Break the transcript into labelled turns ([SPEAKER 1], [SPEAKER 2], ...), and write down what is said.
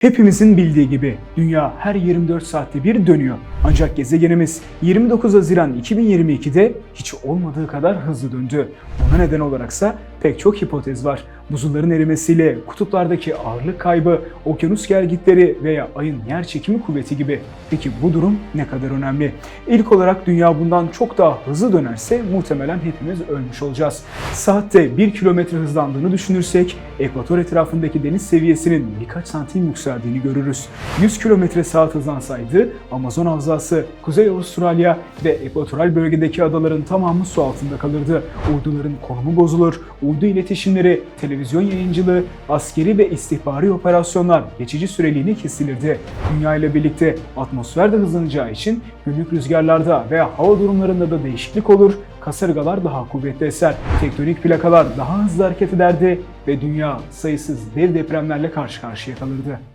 [SPEAKER 1] Hepimizin bildiği gibi dünya her 24 saatte bir dönüyor. Ancak gezegenimiz 29 Haziran 2022'de hiç olmadığı kadar hızlı döndü. Buna neden olaraksa pek çok hipotez var. Buzulların erimesiyle kutuplardaki ağırlık kaybı, okyanus gelgitleri veya ayın yer çekimi kuvveti gibi. Peki bu durum ne kadar önemli? İlk olarak dünya bundan çok daha hızlı dönerse muhtemelen hepimiz ölmüş olacağız. Saatte 1 kilometre hızlandığını düşünürsek ekvator etrafındaki deniz seviyesinin birkaç santim yükseldiğini görürüz. 100 kilometre saat hızlansaydı Amazon havzası, Kuzey Avustralya ve ekvatoral bölgedeki adaların tamamı su altında kalırdı. Uyduların konumu bozulur, uydu iletişimleri, televizyon yayıncılığı, askeri ve istihbari operasyonlar geçici süreliğine kesilirdi. Dünya ile birlikte atmosfer de hızlanacağı için günlük rüzgarlarda veya hava durumlarında da değişiklik olur, kasırgalar daha kuvvetli eser, tektonik plakalar daha hızlı hareket ederdi ve dünya sayısız dev depremlerle karşı karşıya kalırdı.